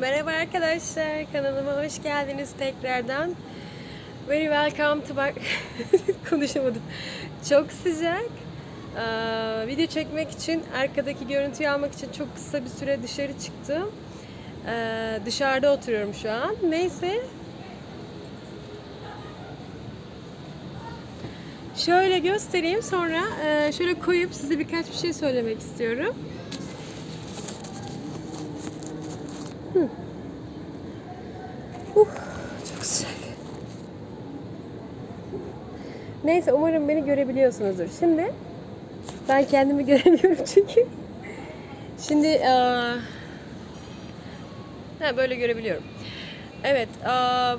Merhaba arkadaşlar, kanalıma hoş geldiniz tekrardan. Very welcome to bak konuşamadım. Çok sıcak. Video çekmek için, arkadaki görüntüyü almak için çok kısa bir süre dışarı çıktım. Dışarıda oturuyorum şu an. Neyse. Şöyle göstereyim sonra şöyle koyup size birkaç bir şey söylemek istiyorum. Uh, çok sıcak. Neyse umarım beni görebiliyorsunuzdur. Şimdi ben kendimi göremiyorum çünkü. Şimdi aa, ha, böyle görebiliyorum. Evet, aa,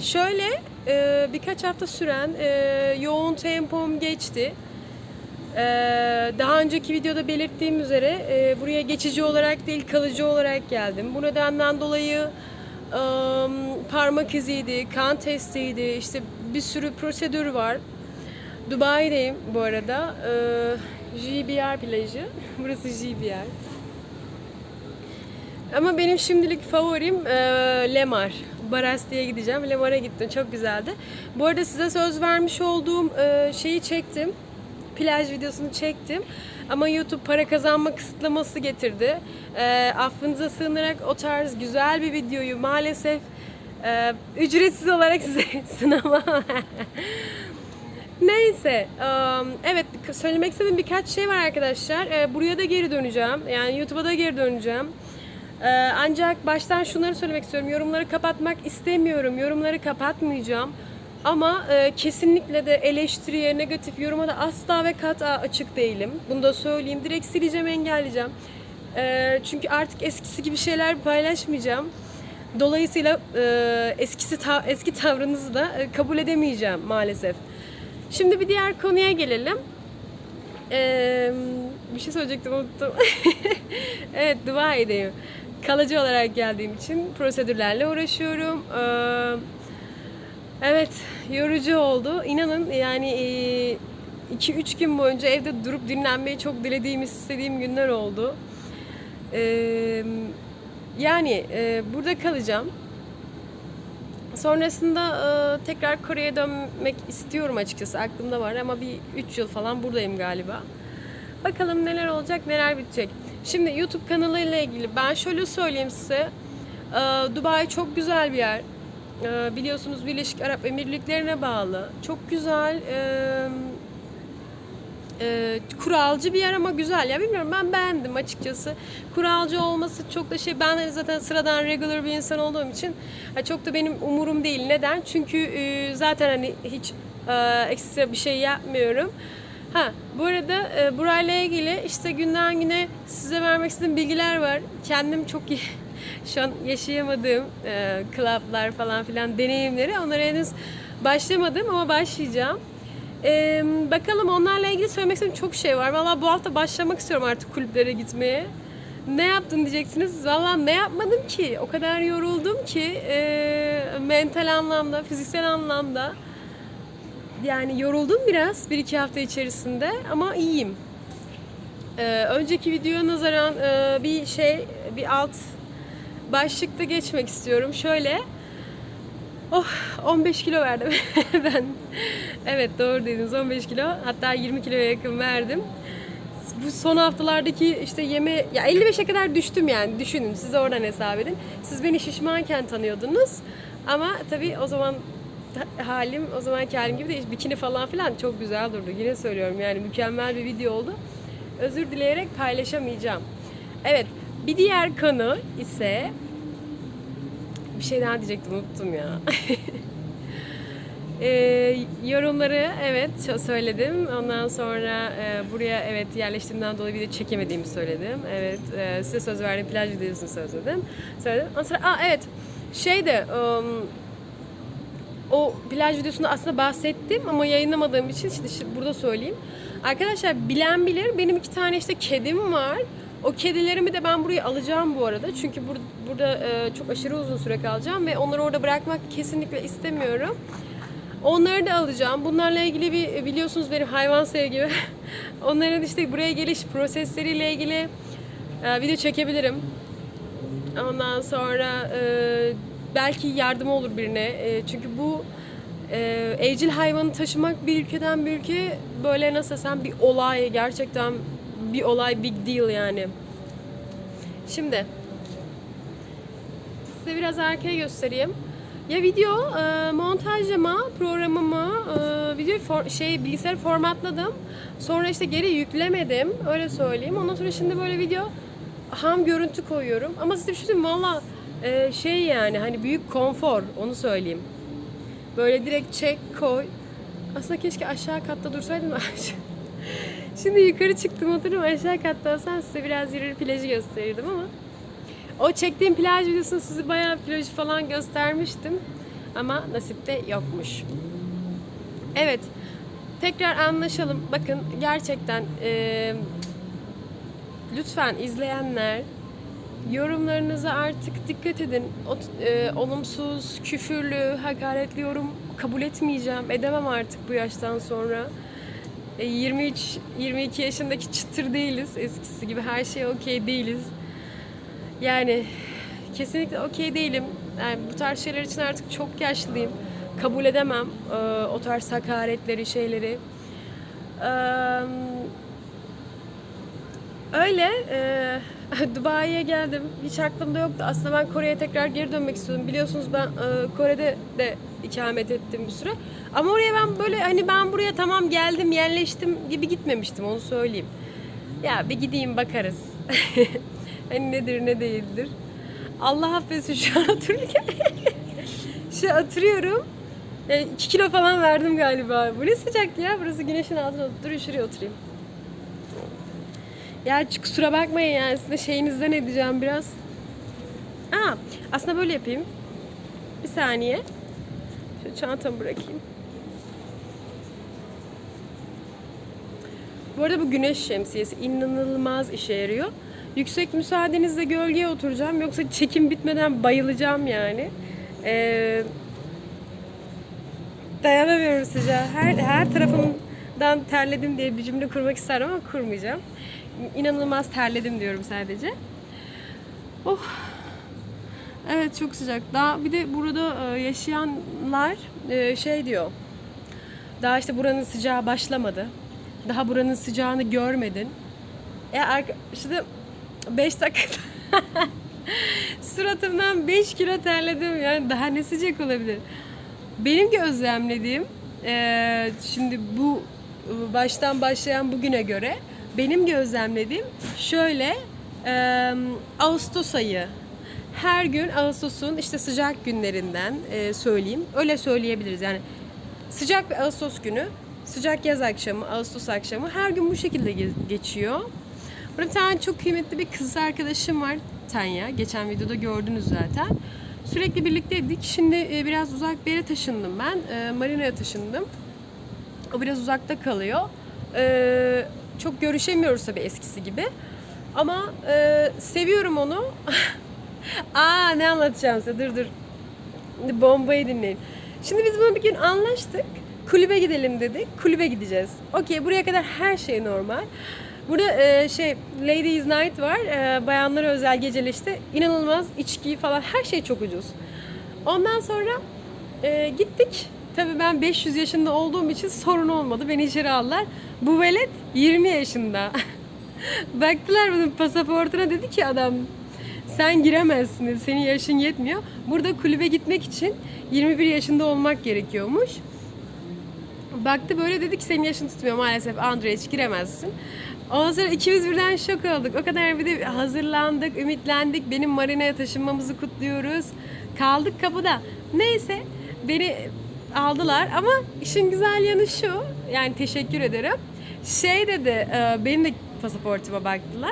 şöyle e, birkaç hafta süren e, yoğun tempom geçti. Ee, daha önceki videoda belirttiğim üzere e, buraya geçici olarak değil kalıcı olarak geldim. Bu nedenden dolayı e, parmak iziydi, kan testiydi, işte bir sürü prosedür var. Dubai'deyim bu arada. Ee, JBR plajı. Burası JBR. Ama benim şimdilik favorim e, Lemar. Barasti'ye gideceğim. Lemar'a gittim. Çok güzeldi. Bu arada size söz vermiş olduğum e, şeyi çektim. Plaj videosunu çektim. Ama YouTube para kazanma kısıtlaması getirdi. E, affınıza sığınarak o tarz güzel bir videoyu maalesef e, ücretsiz olarak size sunamam. Neyse, evet söylemek istediğim birkaç şey var arkadaşlar. Ee, Buraya da geri döneceğim. Yani YouTube'a da geri döneceğim. Ee, Ancak baştan şunları söylemek istiyorum. Yorumları kapatmak istemiyorum. Yorumları kapatmayacağım. Ama e, kesinlikle de eleştiriye, negatif yoruma da asla ve kata açık değilim. Bunu da söyleyeyim. Direkt sileceğim, engelleyeceğim. Ee, Çünkü artık eskisi gibi şeyler paylaşmayacağım. Dolayısıyla e, eskisi ta- eski tavrınızı da e, kabul edemeyeceğim maalesef. Şimdi bir diğer konuya gelelim. Ee, bir şey söyleyecektim unuttum. evet Dubai'deyim. Kalıcı olarak geldiğim için prosedürlerle uğraşıyorum. Ee, evet yorucu oldu. İnanın yani 2-3 gün boyunca evde durup dinlenmeyi çok dilediğim, istediğim günler oldu. Yani e, burada kalacağım. Sonrasında e, tekrar Kore'ye dönmek istiyorum açıkçası. Aklımda var ama bir 3 yıl falan buradayım galiba. Bakalım neler olacak, neler bitecek. Şimdi YouTube kanalıyla ilgili ben şöyle söyleyeyim size. E, Dubai çok güzel bir yer. E, biliyorsunuz Birleşik Arap Emirlikleri'ne bağlı. Çok güzel. E, e, kuralcı bir yer ama güzel. Ya bilmiyorum ben beğendim açıkçası. Kuralcı olması çok da şey ben hani zaten sıradan regular bir insan olduğum için çok da benim umurum değil. Neden? Çünkü e, zaten hani hiç ekstra bir şey yapmıyorum. Ha bu arada e, burayla ilgili işte günden güne size vermek istediğim bilgiler var. Kendim çok iyi şu an yaşayamadığım e, clublar falan filan deneyimleri onlara henüz başlamadım ama başlayacağım ee, bakalım onlarla ilgili söylemek istediğim çok şey var. Valla bu hafta başlamak istiyorum artık kulüplere gitmeye. Ne yaptın diyeceksiniz. Valla ne yapmadım ki. O kadar yoruldum ki e, mental anlamda, fiziksel anlamda. Yani yoruldum biraz bir iki hafta içerisinde ama iyiyim. Ee, önceki videoya nazaran e, bir şey, bir alt başlıkta geçmek istiyorum. Şöyle, Oh 15 kilo verdim ben. Evet doğru dediniz 15 kilo. Hatta 20 kiloya yakın verdim. Bu son haftalardaki işte yeme ya 55'e kadar düştüm yani düşünün siz oradan hesap edin. Siz beni şişmanken tanıyordunuz. Ama tabii o zaman halim o zamanki halim gibi değil. Bikini falan filan çok güzel durdu. Yine söylüyorum yani mükemmel bir video oldu. Özür dileyerek paylaşamayacağım. Evet bir diğer konu ise bir şey daha diyecektim unuttum ya. e, yorumları evet söyledim. Ondan sonra e, buraya evet yerleştiğimden dolayı video çekemediğimi söyledim. Evet e, size söz verdiğim plaj videosunu söyledim. Söyledim. Ondan sonra aa evet şey de um, o plaj videosunda aslında bahsettim ama yayınlamadığım için şimdi, şimdi burada söyleyeyim. Arkadaşlar bilen bilir benim iki tane işte kedim var. O kedilerimi de ben buraya alacağım bu arada. Çünkü bur- burada e, çok aşırı uzun süre kalacağım ve onları orada bırakmak kesinlikle istemiyorum. Onları da alacağım. Bunlarla ilgili bir biliyorsunuz benim hayvan sevgimi. Onların işte buraya geliş prosesleriyle ilgili e, video çekebilirim. Ondan sonra e, belki yardım olur birine. E, çünkü bu e, evcil hayvanı taşımak bir ülkeden bir ülke böyle nasıl desem bir olay gerçekten bir olay big deal yani. Şimdi size biraz arkaya göstereyim. Ya video e, montajlama programımı e, video for, şey bilgisayar formatladım. Sonra işte geri yüklemedim. Öyle söyleyeyim. Ondan sonra şimdi böyle video ham görüntü koyuyorum. Ama size bir şey diyeyim? Valla e, şey yani hani büyük konfor onu söyleyeyim. Böyle direkt çek koy. Aslında keşke aşağı katta dursaydım Şimdi yukarı çıktım oturdum aşağı katta olsam size biraz yürür plajı gösterirdim ama o çektiğim plaj videosunu size bayağı plajı falan göstermiştim. Ama nasipte yokmuş. Evet. Tekrar anlaşalım. Bakın gerçekten eee, lütfen izleyenler yorumlarınıza artık dikkat edin. O, eee, olumsuz, küfürlü, hakaretli yorum kabul etmeyeceğim. Edemem artık bu yaştan sonra. E, 23 22 yaşındaki çıtır değiliz. Eskisi gibi her şey okey değiliz. Yani kesinlikle okey değilim. Yani bu tarz şeyler için artık çok yaşlıyım. Kabul edemem e, o tarz hakaretleri, şeyleri. Öyle. e, Dubai'ye geldim. Hiç aklımda yoktu. Aslında ben Kore'ye tekrar geri dönmek istiyordum. Biliyorsunuz ben e, Kore'de de ikamet ettim bir süre. Ama oraya ben böyle hani ben buraya tamam geldim, yerleştim gibi gitmemiştim onu söyleyeyim. Ya bir gideyim bakarız. hani nedir ne değildir. Allah affetsin şu an otururken. şu oturuyorum. 2 kilo falan verdim galiba. Bu ne sıcak ya. Burası güneşin altında. Dur şuraya oturayım. Hiç kusura bakmayın yani size şeyinizden edeceğim biraz. Aa, aslında böyle yapayım. Bir saniye. Şu çantamı bırakayım. Bu arada bu güneş şemsiyesi inanılmaz işe yarıyor. Yüksek müsaadenizle gölgeye oturacağım. Yoksa çekim bitmeden bayılacağım yani. Ee, dayanamıyorum sıcağa. Her, her tarafımdan terledim diye bir cümle kurmak isterim ama kurmayacağım. İnanılmaz terledim diyorum sadece. Oh. Evet çok sıcak. Daha bir de burada e, yaşayanlar e, şey diyor. Daha işte buranın sıcağı başlamadı. Daha buranın sıcağını görmedin. E işte 5 dakika suratımdan 5 kilo terledim. Yani daha ne sıcak olabilir? Benim gözlemlediğim e, şimdi bu baştan başlayan bugüne göre benim gözlemlediğim şöyle e, Ağustos ayı her gün Ağustos'un işte sıcak günlerinden e, söyleyeyim. Öyle söyleyebiliriz yani sıcak bir Ağustos günü, sıcak yaz akşamı, Ağustos akşamı her gün bu şekilde ge- geçiyor. Burada bir tane çok kıymetli bir kız arkadaşım var Tanya. Geçen videoda gördünüz zaten. Sürekli birlikteydik. Şimdi biraz uzak bir yere taşındım ben. E, Marina'ya taşındım. O biraz uzakta kalıyor. E, çok görüşemiyoruz tabii eskisi gibi. Ama e, seviyorum onu. Aa ne anlatacağım size dur dur. Bombayı dinleyin. Şimdi biz bunu bir gün anlaştık. Kulübe gidelim dedik. Kulübe gideceğiz. Okey buraya kadar her şey normal. Burada e, şey Ladies Night var. E, bayanlara özel geceli işte. inanılmaz içki falan her şey çok ucuz. Ondan sonra e, gittik. Tabii ben 500 yaşında olduğum için sorun olmadı. Beni içeri aldılar. Bu velet 20 yaşında. Baktılar bunun pasaportuna dedi ki adam sen giremezsin. Senin yaşın yetmiyor. Burada kulübe gitmek için 21 yaşında olmak gerekiyormuş. Baktı böyle dedi ki senin yaşın tutmuyor maalesef Andre hiç giremezsin. Ondan sonra ikimiz birden şok olduk. O kadar bir de hazırlandık, ümitlendik. Benim marinaya taşınmamızı kutluyoruz. Kaldık kapıda. Neyse beni aldılar ama işin güzel yanı şu. Yani teşekkür ederim. Şey dedi, e, benim de pasaportuma baktılar.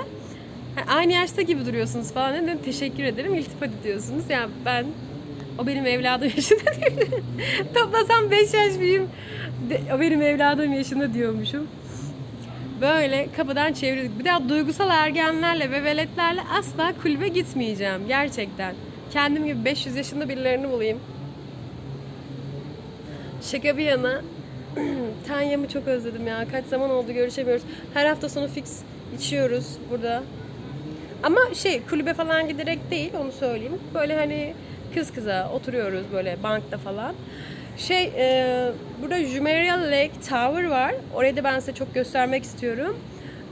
"Ha, Aynı yaşta gibi duruyorsunuz falan dedim. Teşekkür ederim. İltifat ediyorsunuz. Ya ben o benim evladım yaşında değil. Toplasam 5 yaş büyüğüm. O benim evladım yaşında diyormuşum. Böyle kapıdan çevirdik. Bir daha duygusal ergenlerle ve veletlerle asla kulübe gitmeyeceğim. Gerçekten. Kendim gibi 500 yaşında birilerini bulayım. Şaka bir yana. Tanya'mı çok özledim ya. Kaç zaman oldu görüşemiyoruz. Her hafta sonu fix içiyoruz burada. Ama şey kulübe falan giderek değil onu söyleyeyim. Böyle hani kız kıza oturuyoruz böyle bankta falan. Şey e, burada Jumeirah Lake Tower var. Orayı da ben size çok göstermek istiyorum.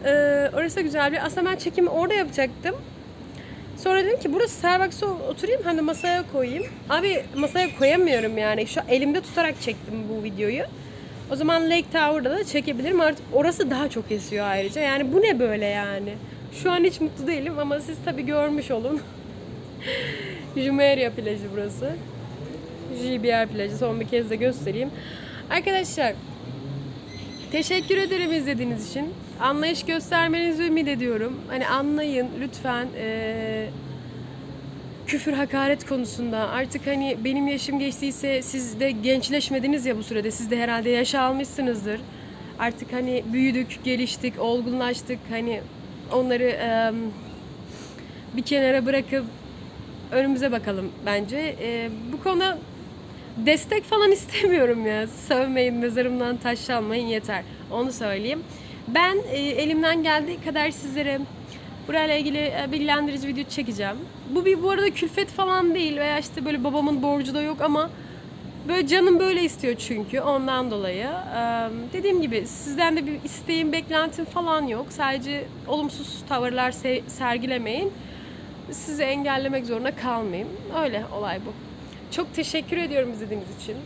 E, orası güzel bir. Aslında ben çekimi orada yapacaktım. Sonra dedim ki burası Starbucks'a oturayım hani masaya koyayım. Abi masaya koyamıyorum yani. Şu elimde tutarak çektim bu videoyu. O zaman Lake Tower'da da çekebilirim. Artık orası daha çok esiyor ayrıca. Yani bu ne böyle yani? Şu an hiç mutlu değilim ama siz tabii görmüş olun. Jumeirah plajı burası. JBR plajı son bir kez de göstereyim. Arkadaşlar teşekkür ederim izlediğiniz için. Anlayış göstermenizi ümit ediyorum. Hani anlayın lütfen. Ee, küfür hakaret konusunda artık hani benim yaşım geçtiyse siz de gençleşmediniz ya bu sürede siz de herhalde yaş almışsınızdır. Artık hani büyüdük, geliştik, olgunlaştık hani onları em, bir kenara bırakıp önümüze bakalım bence. E, bu konuda destek falan istemiyorum ya. Sövmeyin, mezarımdan taş çalmayın yeter. Onu söyleyeyim. Ben e, elimden geldiği kadar sizlere burayla ilgili e, bilgilendirici video çekeceğim. Bu bir bu arada külfet falan değil veya işte böyle babamın borcu da yok ama böyle canım böyle istiyor çünkü ondan dolayı. Ee, dediğim gibi sizden de bir isteğim, beklentim falan yok. Sadece olumsuz tavırlar se- sergilemeyin. Sizi engellemek zorunda kalmayayım. Öyle olay bu. Çok teşekkür ediyorum izlediğiniz için.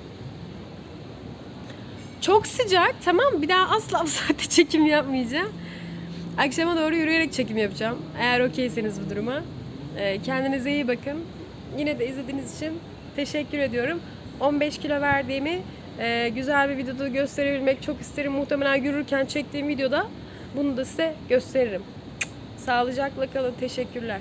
Çok sıcak. Tamam bir daha asla bu saatte çekim yapmayacağım. Akşama doğru yürüyerek çekim yapacağım. Eğer okeyseniz bu duruma. Ee, kendinize iyi bakın. Yine de izlediğiniz için teşekkür ediyorum. 15 kilo verdiğimi e, güzel bir videoda gösterebilmek çok isterim. Muhtemelen yürürken çektiğim videoda bunu da size gösteririm. Sağlıcakla kalın. Teşekkürler.